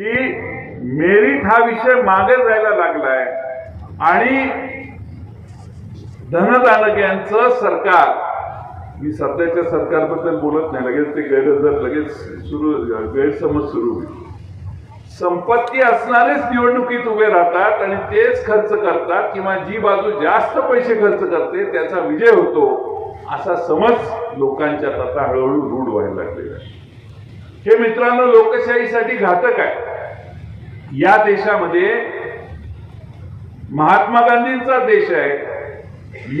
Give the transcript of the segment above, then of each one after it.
की मेरिट हा विषय मागे जायला लागलाय. आणि धनदानग्यांचं सरकार मी सध्याच्या सरकारबद्दल बोलत नाही लगेच ते गैरहजर लगेच सुरू गैरसमज सुरू होईल. संपत्ती असणारेच निवडणुकीत उभे राहतात आणि तेच खर्च करतात किंवा जी बाजू जास्त पैसे खर्च करते त्याचा विजय होतो असा समज लोकांच्यात आता हळूहळू रूढ व्हायला लागलेला आहे. हे मित्रांनो लोकशाहीसाठी घातक आहे. या देशामध्ये महात्मा गांधींचा देश आहे.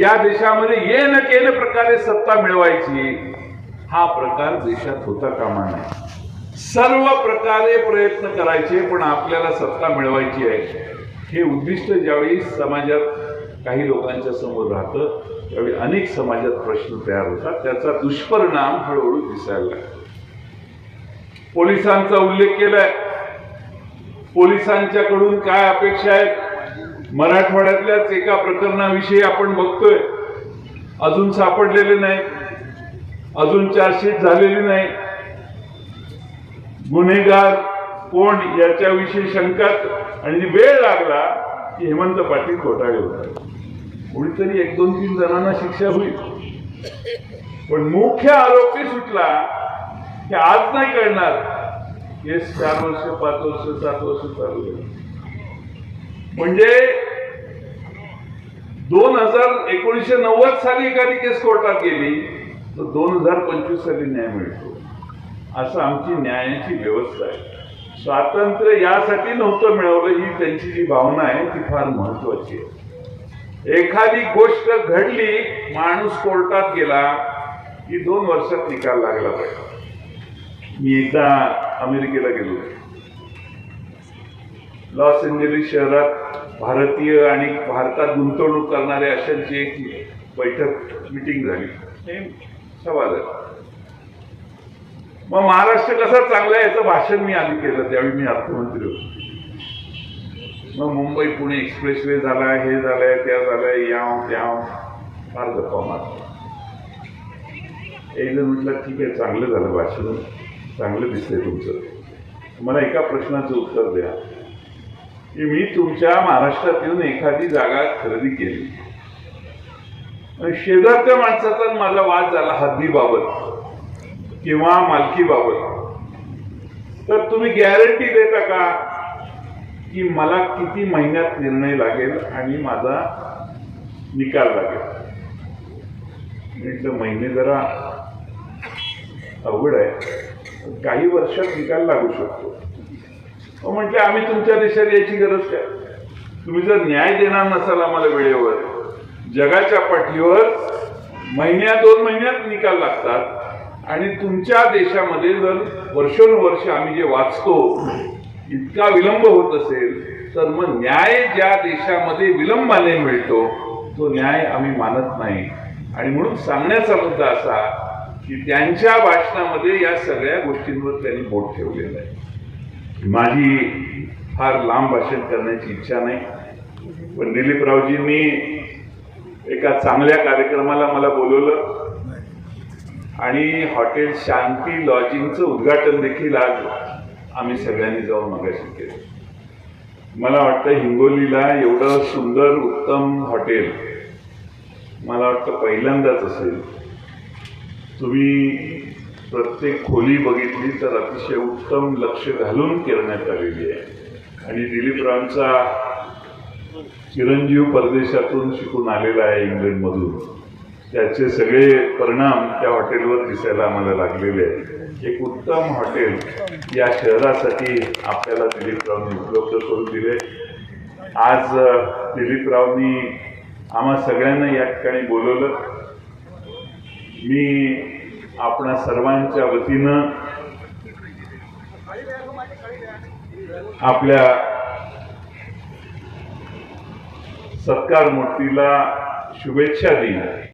या देशामध्ये ये न केले प्रकारे सत्ता मिळवायची. हा प्रकार देशात होता कामा नये. सर्व प्रकारे प्रयत्न करायचे पण आपल्याला सत्ता मिळवायची आहे. हे उद्दिष्ट ज्यावेळी समाजात काही लोकांच्या समोर राहतं त्यावेळी अनेक समाजात प्रश्न तयार होतात. त्याचा दुष्परिणाम हळूहळू दिसायला लागतो पोलिसांचा उल्लेख केलाय. पोलिसांच्याकडून काय अपेक्षा आहेत? मराठवाड्यातल्याच एका प्रकरणाविषयी आपण बघतोय. अजून सापडलेले नाही. अजून चार्जशीट झालेली नाही. गुन्हेगार कोण याच्याविषयी शंकात? आणि वेळ लागला की हेमंत पाटील घोटाळे होतात. कोणीतरी एक दोन तीन जणांना शिक्षा होईल. पण मुख्य आरोपी सुटला की आज नाही कळणार. केस चार वर्ष पाच वर्ष सात वर्ष चालू आहे. म्हणजे दोन हजार एकोणीसशे नव्वद साली एखादी केस कोर्टात गेली तर दोन हजार पंचवीस साली न्याय मिळतो. असं आमची न्यायाची व्यवस्था आहे. स्वातंत्र्य यासाठी नव्हतं मिळवलं ही त्यांची जी भावना आहे ती फार महत्वाची आहे. एखादी गोष्ट घडली माणूस कोर्टात गेला की दोन वर्षात निकाल लागला पाहिजे. मी एकदा अमेरिकेला गेलो. लॉस एंजेलिस शहरात भारतीय आणि भारतात गुंतवणूक करणाऱ्या अशांची एक बैठक मिटिंग झाली. सभा झाली मग महाराष्ट्र कसा चांगला आहे याचं भाषण मी आधी केलं त्यावेळी मी अर्थमंत्री होतो. मग मुंबई पुणे एक्सप्रेसवे झाला हे झालंय त्या झालंय याव त्याव. फार गप्पा मारतो. एक जण म्हटलं ठीक आहे चांगलं झालं भाषण. चांगलं दिसतंय तुमचं. मला एका प्रश्नाचं उत्तर द्या. की मी तुमच्या महाराष्ट्रात येऊन एखादी जागा खरेदी केली. आणि शेजारच्या माणसाचा माझा वाद झाला हद्दीबाबत किंवा मालकीबाबत. तर तुम्ही गॅरंटी देता का की मला किती महिन्यात निर्णय लागेल आणि माझा निकाल लागेल? म्हटलं महिने जरा अवघड आहे. काही वर्षात निकाल लागू शकतो. म्हटले म्हटलं आम्ही तुमच्या देशात यायची गरज काय? तुम्ही जर न्याय देणार नसाल आम्हाला वेळेवर जगाच्या पाठीवर महिन्या दोन महिन्यात निकाल लागतात आणि तुमच्या देशामध्ये जर वर्षानुवर्ष आम्ही जे वाचतो इतका विलंब होत असेल तर मग न्याय ज्या देशामध्ये विलंबाने मिळतो तो न्याय आम्ही मानत नाही. आणि म्हणून सांगण्याचा मुद्दा असा की त्यांच्या भाषणामध्ये या सगळ्या गोष्टींवर त्यांनी बोट ठेवलेलं आहे. माझी फार लांब भाषण करण्याची इच्छा नाही. पण दिलीपरावजींनी एका चांगल्या कार्यक्रमाला मला बोलवलं. आणि हॉटेल शांती लॉजिंगचं उद्घाटन देखील आज आम्ही सगळ्यांनी जाऊन मगाशी केलं. मला वाटतं हिंगोलीला एवढं सुंदर उत्तम हॉटेल मला वाटतं पहिल्यांदाच असेल. तुम्ही प्रत्येक खोली बघितली तर अतिशय उत्तम लक्ष घालून करण्यात आलेली आहे. आणि दिलीपरावांचा चिरंजीव परदेशातून शिकून आलेला आहे इंग्लंडमधून. त्याचे सगळे परिणाम त्या हॉटेलवर दिसायला आम्हाला लागलेले आहेत. एक उत्तम हॉटेल या शहरासाठी आपल्याला दिलीपरावनी उपलब्ध करून दिले. आज दिलीपरावनी आम्हा सगळ्यांना या ठिकाणी बोलवलं. मी आपणा सर्वांच्या वतीनं आपल्या सत्कार मूर्तीला शुभेच्छा देईन.